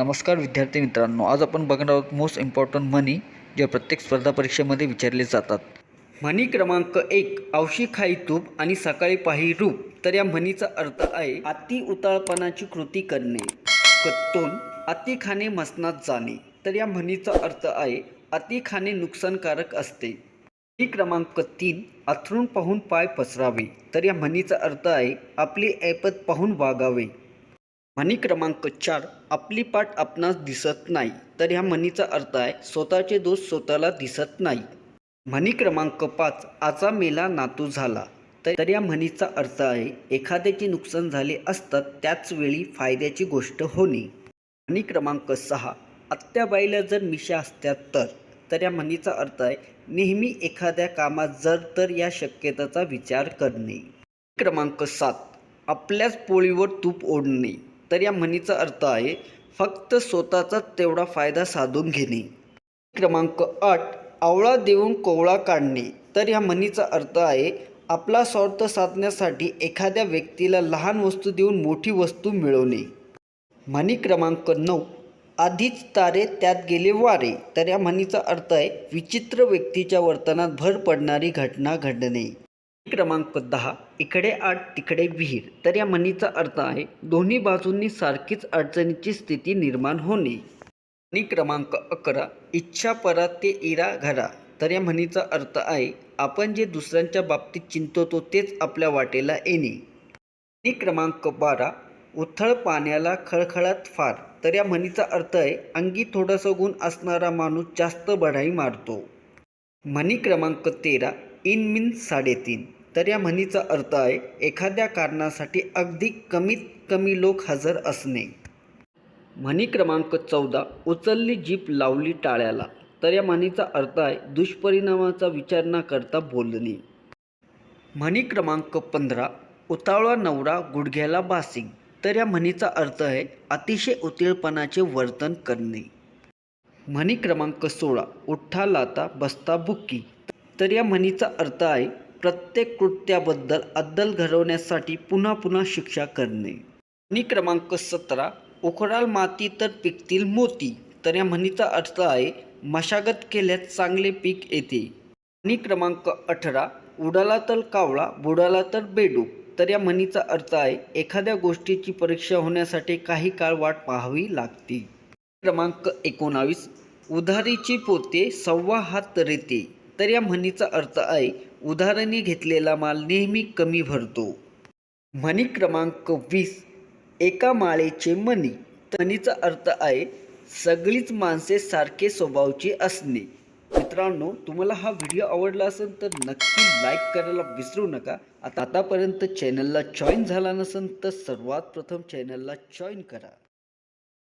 नमस्कार विद्यार्थी मित्रांनो आज आपण बघणार आहोत मोस्ट इम्पॉर्टंट मनी जे प्रत्येक स्पर्धा परीक्षेमध्ये विचारले जातात. म्हणी क्रमांक एक औशी खाई तूप आणि सकाळी पाही रूप. तर या म्हणीचा अर्थ आहे अति उताळपणाची कृती करणे. कत्तून अति खाणे मसनात जाणे. तर या म्हणीचा अर्थ आहे अति खाणे नुकसानकारक असते. म्हणी क्रमांक तीन अथरून पाहून पाय पसरावे. तर या म्हणीचा अर्थ आहे आपली ऐपत पाहून वागावे. म्हणी क्रमांक चार आपली पाठ आपणास दिसत नाही. तर ह्या म्हणीचा अर्थ आहे स्वतःचे दोष स्वतःला दिसत नाही. म्हणी क्रमांक पाच आचा मेला नातू झाला. तर तर या म्हणीचा अर्थ आहे एखाद्याचे नुकसान झाले असतात त्याच वेळी फायद्याची गोष्ट होणे. म्हणी क्रमांक सहा आत्याबाईला जर मिशा असत्या तर. तर या म्हणीचा अर्थ आहे नेहमी एखाद्या कामात जर तर या शक्यतेचा विचार करणे. क्रमांक सात आपल्याच पोळीवर तूप ओढणे. तर या म्हणीचा अर्थ आहे फक्त स्वतःचाच तेवढा फायदा साधून घेणे. क्रमांक आठ आवळा देऊन कोवळा काढणे. तर या म्हणीचा अर्थ आहे आपला स्वार्थ साधण्यासाठी एखाद्या व्यक्तीला लहान वस्तू देऊन मोठी वस्तू मिळवणे. म्हणी क्रमांक नऊ आधीच तारे त्यात गेले वारे. तर या म्हणीचा अर्थ आहे विचित्र व्यक्तीच्या वर्तनात भर पडणारी घटना घडणे. क्रमांक दहा इकडे आठ तिकडे विहीर. तर या म्हणीचा अर्थ आहे दोन्ही बाजूंनी सारखीच अडचणीची स्थिती निर्माण होणे. म्हणी क्रमांक अकरा इच्छा परा ते इरा घरा. तर या म्हणीचा अर्थ आहे आपण जे दुसऱ्यांच्या बाबतीत चिंतवतो तेच आपल्या वाटेला येणे. म्हणी क्रमांक बारा उथळ पाण्याला खळखळात फार. तर या म्हणीचा अर्थ आहे अंगी थोडासा गुण असणारा माणूस जास्त बढाई मारतो. म्हणी क्रमांक तेरा इन मिन साडेतीन. तर या म्हणीचा अर्थ आहे एखाद्या कारणासाठी अगदी कमीत कमी लोक हजर असणे. म्हणी क्रमांक चौदा उचलली जीप लावली टाळ्याला. तर या म्हणीचा अर्थ आहे दुष्परिणामाचा विचार न करता बोलणे. म्हणी क्रमांक पंधरा उतावळा नवरा गुडघ्याला बासिंग तर या म्हणीचा अर्थ आहे अतिशय उतीळपणाचे वर्तन करणे. म्हणी क्रमांक सोळा उठ्ठा लाता बसता बुक्की. तर या म्हणीचा अर्थ आहे प्रत्येक कृत्याबद्दल अद्दल घडवण्यासाठी पुन्हा पुन्हा शिक्षा करणे. म्हणी क्रमांक सतरा उखडाल माती तर पिकतील मोती. तर या म्हणीचा अर्थ आहे मशागत केल्यास चांगले पीक येते. म्हणी क्रमांक अठरा उडाला तर कावळा बुडाला तर बेडूक. तर या म्हणीचा अर्थ आहे एखाद्या गोष्टीची परीक्षा होण्यासाठी काही काळ वाट पाहावी लागते. क्रमांक एकोणावीस उधारीची पोते सव्वा हात रेते. तर या म्हणीचा अर्थ आहे उदाहरणे घेतलेला माल नेहमी कमी भरतो. म्हणी क्रमांक वीस एका माळेचे मणी. तर म्हणीचा अर्थ आहे सगळीच माणसे सारखे स्वभावची असणे. मित्रांनो तुम्हाला हा व्हिडिओ आवडला असेल तर नक्की लाईक करायला विसरू नका. आता आतापर्यंत चॅनलला जॉईन झाला नसेल तर सर्वात प्रथम चॅनलला जॉईन करा.